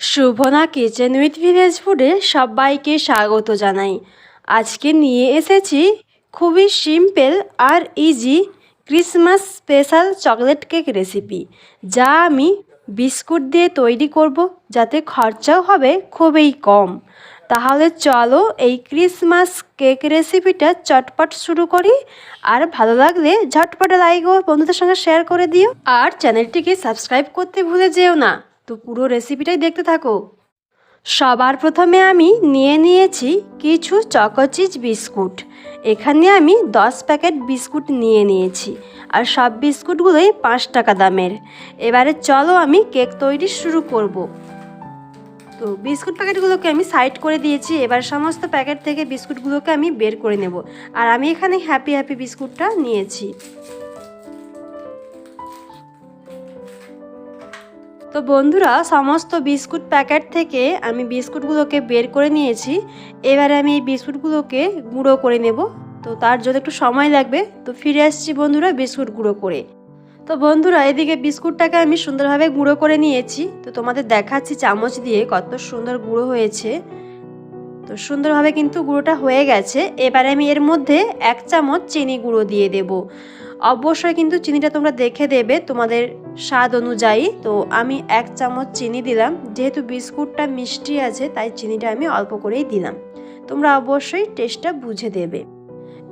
Shubhna kitchen with village ফুডে সবাইকে স্বাগত জানাই। আজকে নিয়ে এসেছি খুবই সিম্পল আর easy Christmas special chocolate cake recipe যা আমি বিস্কুট দিয়ে তৈরি করব, যাতে খরচাও হবে খুবই কম। তাহলে চলো এই ক্রিসমাস কেক রেসিপিটা চটপট শুরু করি, আর ভালো লাগলে ঝটপট লাইক ও বন্ধুদের সঙ্গে শেয়ার করে দিও, আর চ্যানেলটিকে সাবস্ক্রাইব করতে ভুলে যেও না। তো পুরো রেসিপিটাই দেখতে থাকো। সবার প্রথমে আমি নিয়ে নিয়েছি কিছু চকোচিজ বিস্কুট এখানে আমি দশ প্যাকেট বিস্কুট নিয়ে নিয়েছি, আর সব বিস্কুটগুলোই পাঁচ টাকা দামের। এবারে চলো আমি কেক তৈরি শুরু করব। তো বিস্কুট প্যাকেটগুলোকে আমি সাইড করে দিয়েছি, এবার সমস্ত প্যাকেট থেকে বিস্কুটগুলোকে আমি বের করে নেব। আর আমি এখানে হ্যাপি হ্যাপি বিস্কুটটা নিয়েছি। বন্ধুরা, সমস্ত বিস্কুট প্যাকেট থেকে আমি বিস্কুটগুলোকে বের করে নিয়েছি। এবারে আমি এই বিস্কুটগুলোকে গুঁড়ো করে নেব। তো তার জন্য একটু সময় লাগবে, তো ফিরে আসছি বন্ধুরা বিস্কুট গুঁড়ো করে। তো বন্ধুরা, এদিকে বিস্কুটটাকে আমি সুন্দরভাবে গুঁড়ো করে নিয়েছি। তো তোমাদের দেখাচ্ছি চামচ দিয়ে কত সুন্দর গুঁড়ো হয়েছে। তো সুন্দরভাবে কিন্তু গুঁড়োটা হয়ে গেছে। এবারে আমি এর মধ্যে এক চামচ চিনি গুঁড়ো দিয়ে দেব। অবশ্যই কিন্তু চিনিটা তোমরা দেখে দেবে। তোমাদের স্বাদ অনুযায়ী, তো আমি এক চামচ চিনি দিলাম। যেহেতু বিস্কুটটা মিষ্টি আছে, তাই চিনিটা আমি অল্প করেই দিলাম। তোমরা অবশ্যই টেস্টটা বুঝে দেবে।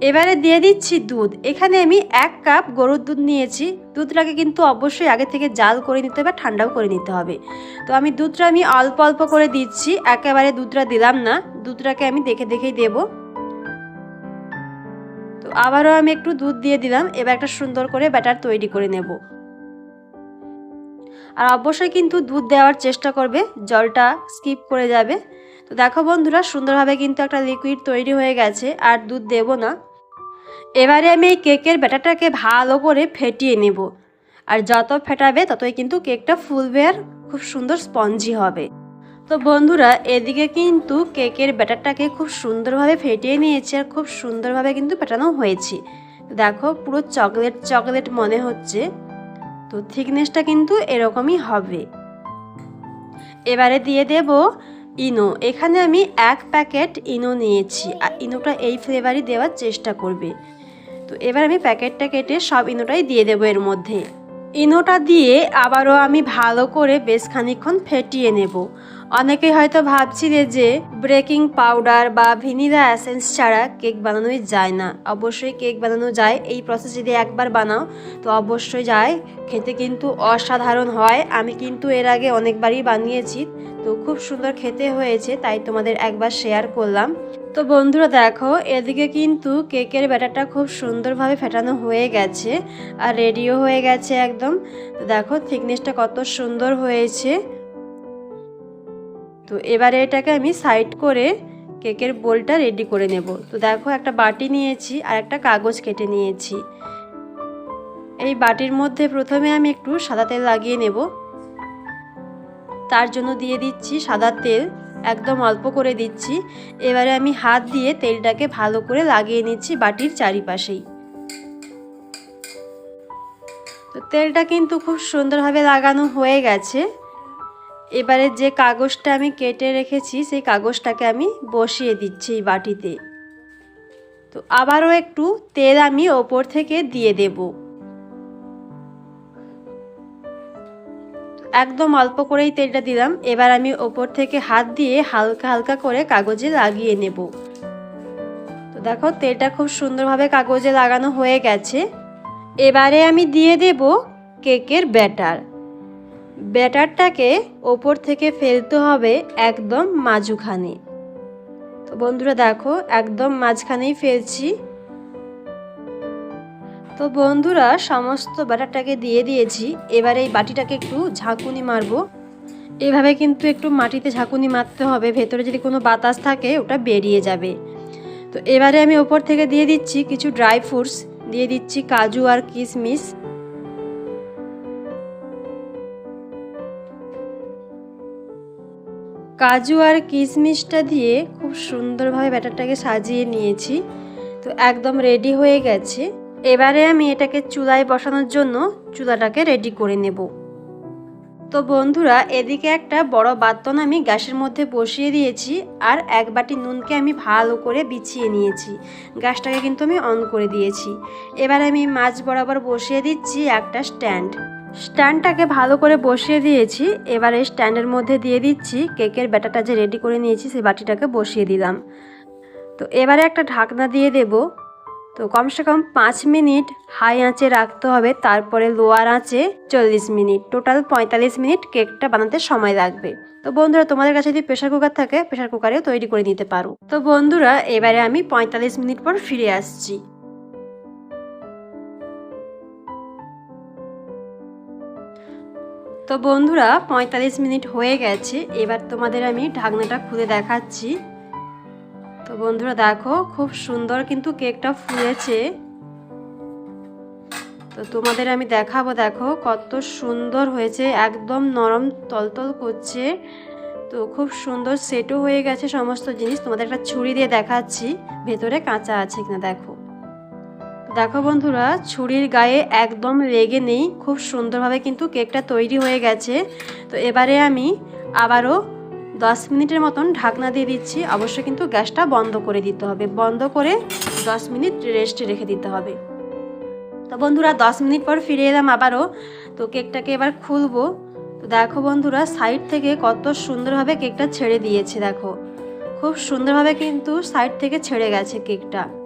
এবারে দিয়ে দিচ্ছি দুধ। এখানে আমি এক কাপ গরুর দুধ নিয়েছি। দুধটাকে কিন্তু অবশ্যই আগে থেকে জাল করে নিতে হবে, ঠান্ডাও করে নিতে হবে। তো আমি দুধটা আমি অল্প অল্প করে দিচ্ছি। একেবারে দুধটা দিলাম না। দুধটাকে আমি দেখে দেখেই দেবো। তো আবারও আমি একটু দুধ দিয়ে দিলাম। এবার একটা সুন্দর করে ব্যাটার তৈরি করে নেব। আর অবশ্যই কিন্তু দুধ দেওয়ার চেষ্টা করবে, জলটা স্কিপ করে যাবে। তো দেখো বন্ধুরা, সুন্দরভাবে কিন্তু একটা লিকুইড তৈরি হয়ে গেছে, আর দুধ দেব না। এবারে আমি এই কেকের ব্যাটারটাকে ভালো করে ফেটিয়ে নেব। আর যত ফেটাবে, ততই কিন্তু কেকটা ফুলবে আর খুব সুন্দর স্পঞ্জি হবে। তো বন্ধুরা, এদিকে কিন্তু কেকের ব্যাটারটাকে খুব সুন্দরভাবে ফেটিয়ে নিয়েছি আর খুব সুন্দরভাবে কিন্তু ফেটানো হয়েছে। দেখো, পুরো চকলেট চকলেট মনে হচ্ছে। তো থিকনেসটা কিন্তু এরকমই হবে। এবারে দিয়ে দেব ইনো। এখানে আমি এক প্যাকেট ইনো নিয়েছি। আর ইনোটা এই ফ্লেভারই দেওয়ার চেষ্টা করবে। তো এবার আমি প্যাকেটটা কেটে সব ইনোটাই দিয়ে দেবো এর মধ্যে। ইনোটা দিয়ে আবারও আমি ভালো করে বেশ খানিক্ষণ ফেটিয়ে নেব। অনেকে হয়তো ভাবছিলে যে ব্রেকিং পাউডার বা ভিনিলা অ্যাসেন্স ছাড়া কেক বানানোই যায় না। অবশ্যই কেক বানানো যায়, এই প্রসেস যদি একবার বানাও, তো অবশ্যই যায়। খেতে কিন্তু অসাধারণ হয়। আমি কিন্তু এর আগে অনেকবারই বানিয়েছি, তো খুব সুন্দর খেতে হয়েছে, তাই তোমাদের একবার শেয়ার করলাম। তো বন্ধুরা দেখো, এদিকে কিন্তু কেকের ব্যাটারটা খুব সুন্দরভাবে ফেটানো হয়ে গেছে, আর রেডিও হয়ে গেছে একদম। দেখো থিকনেসটা কত সুন্দর হয়েছে। তো এবারে এটাকে আমি সাইড করে কেকের বোলটা রেডি করে নেব। তো দেখো একটা বাটি নিয়েছি আর একটা কাগজ কেটে নিয়েছি। এই বাটির মধ্যে প্রথমে আমি একটু সাদা তেল লাগিয়ে নেব। তার জন্য দিয়ে দিচ্ছি সাদা তেল, একদম অল্প করে দিচ্ছি। এবারে আমি হাত দিয়ে তেলটাকে ভালো করে লাগিয়ে নিচ্ছি বাটির চারিপাশেই। তো তেলটা কিন্তু খুব সুন্দরভাবে লাগানো হয়ে গেছে। এবারে যে কাগজটা আমি কেটে রেখেছি, সেই কাগজটাকে আমি বসিয়ে দিচ্ছি এই বাটিতে। তো আবারও একটু তেল আমি ওপর থেকে দিয়ে দেব। একদম অল্প করেই তেলটা দিলাম। এবার আমি ওপর থেকে হাত দিয়ে হালকা হালকা করে কাগজে লাগিয়ে নেব। তো দেখো, তেলটা খুব সুন্দরভাবে কাগজে লাগানো হয়ে গেছে। এবারে আমি দিয়ে দেব কেকের ব্যাটার। ব্যাটারটাকে ওপর থেকে ফেলতে হবে একদম মাঝুখানে। তো বন্ধুরা দেখো, একদম মাঝখানেই ফেলছি। তো বন্ধুরা, সমস্ত ব্যাটারটাকে দিয়ে দিয়েছি। এবার এই বাটিটাকে একটু ঝাঁকুনি মারবো। এভাবে কিন্তু একটু মাটিতে ঝাঁকুনি মারতে হবে। ভেতরে যদি কোনো বাতাস থাকে, ওটা বেরিয়ে যাবে। তো এবারে আমি ওপর থেকে দিয়ে দিচ্ছি কিছু ড্রাই ফ্রুটস, দিয়ে দিচ্ছি কাজু আর কিশমিশ। কাজু আর কিশমিশটা দিয়ে খুব সুন্দরভাবে ব্যাটারটাকে সাজিয়ে নিয়েছি। তো একদম রেডি হয়ে গেছে। এবারে আমি এটাকে চুলায় বসানোর জন্য চুলাটাকে রেডি করে নেব। তো বন্ধুরা, এদিকে একটা বড় বাতন আমি গ্যাসের মধ্যে বসিয়ে দিয়েছি আর এক বাটি নুনকে আমি ভালো করে বিছিয়ে নিয়েছি। গ্যাসটাকে কিন্তু আমি অন করে দিয়েছি। এবার আমি মাছ বরাবর বসিয়ে দিচ্ছি একটা স্ট্যান্ড। স্ট্যান্ডটাকে ভালো করে বসিয়ে দিয়েছি। এবার এই স্ট্যান্ডের মধ্যে দিয়ে দিচ্ছি। কেকের ব্যাটাটা যে রেডি করে নিয়েছি, সেই বাটিটাকে বসিয়ে দিলাম। তো এবারে একটা ঢাকনা দিয়ে দেব। তো কমসে কম পাঁচ মিনিট হাই আঁচে রাখতে হবে। তারপরে লোয়ার আঁচে চল্লিশ মিনিট। টোটাল পঁয়তাল্লিশ মিনিট কেকটা বানাতে সময় লাগবে। তো বন্ধুরা, তোমাদের কাছে যদি প্রেশার কুকার থাকে, প্রেশার কুকারেও তৈরি করে নিতে পারো। তো বন্ধুরা, এবারে আমি পঁয়তাল্লিশ মিনিট পর ফিরে আসছি। তো বন্ধুরা, পঁয়তাল্লিশ মিনিট হয়ে গেছে। এবার তোমাদের আমি ঢাকনাটা খুলে দেখাচ্ছি। তো বন্ধুরা, দেখো, খুব সুন্দর কিন্তু কেকটা ফুলেছে। তো তোমাদের আমি দেখাবো, দেখো, কত সুন্দর হয়েছে, একদম নরম তলতল করছে। তো খুব সুন্দর সেটও হয়ে গেছে সমস্ত জিনিস। তোমাদের একটা ছুরি দিয়ে দেখাচ্ছি, ভেতরে কাঁচা আছে কিনা, দেখো। দেখো বন্ধুরা, ছুরির গায়ে একদম লেগে নেই, খুব সুন্দরভাবে কিন্তু কেকটা তৈরি হয়ে গেছে। তো এবারে আমি আবারও দশ মিনিটের মতন ঢাকনা দিয়ে দিচ্ছি। অবশ্যই কিন্তু গ্যাসটা বন্ধ করে দিতে হবে। বন্ধ করে দশ মিনিট রেস্টে রেখে দিতে হবে। তো বন্ধুরা, দশ মিনিট পর ফিরে এলাম আবারও। তো কেকটাকে এবার খুলবো। তো দেখো বন্ধুরা, সাইড থেকে কত সুন্দরভাবে কেকটা ছেড়ে দিয়েছে, দেখো। খুব সুন্দরভাবে কিন্তু সাইড থেকে ছেড়ে গেছে কেকটা।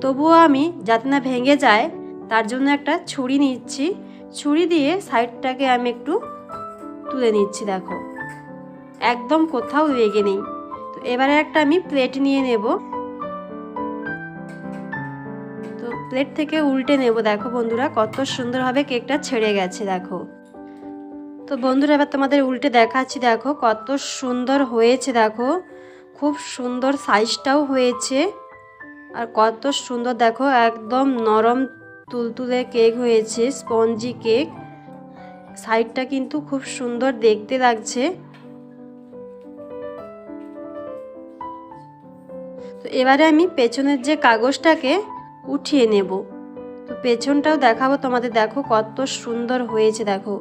তবুও আমি যাতে না ভেঙে যায়, তার জন্য একটা ছুরি নিচ্ছি। ছুরি দিয়ে সাইডটাকে আমি একটু তুলে নিচ্ছি, দেখো। একদম কোথাও লেগে নেই। তো এবারে একটা আমি প্লেট নিয়ে নেব। তো প্লেট থেকে উল্টে নেব। দেখো বন্ধুরা, কত সুন্দরভাবে কেকটা ছেড়ে গেছে, দেখো। তো বন্ধুরা, এবার তোমাদের উল্টে দেখাচ্ছি, দেখো কত সুন্দর হয়েছে, দেখো। খুব সুন্দর সাইজটাও হয়েছে। আর কত সুন্দর, দেখো, একদম নরম তুলতুলে কেক হয়েছে, স্পঞ্জি কেক। সাইডটা কিন্তু খুব সুন্দর দেখতে লাগছে। তো এবারে আমি পেছনের যে কাগজটাকে উঠিয়ে নেব। তো পেছনটাও দেখাবো তোমাদের, দেখো কত সুন্দর হয়েছে, দেখো।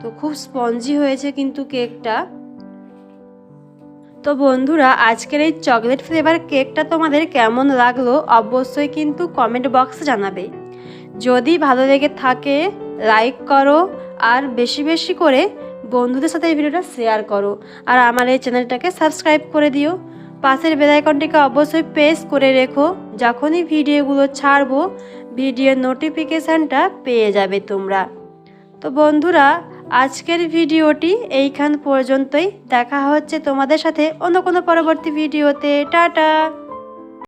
তো খুব স্পঞ্জি হয়েছে কিন্তু কেকটা। তো বন্ধুরা, আজকের এই চকলেট ফ্লেভার কেকটা তোমাদের কেমন লাগল অবশ্যই কিন্তু কমেন্ট বক্সে জানাবে। যদি ভালো লেগে থাকে লাইক করো আর বেশি বেশি করে বন্ধুদের সাথে এই ভিডিওটা শেয়ার করো। আর আমার এই চ্যানেলটাকে সাবস্ক্রাইব করে দিও। পাশের বেলাইকনটিকে অবশ্যই প্রেস করে রেখো। যখনই ভিডিওগুলো ছাড়বো ভিডিওর নোটিফিকেশানটা পেয়ে যাবে তোমরা। তো বন্ধুরা আজকের ভিডিওটি এইখান পর্যন্তই। দেখা হচ্ছে তোমাদের সাথে অন্য কোনো পরবর্তী ভিডিওতে। টাটা!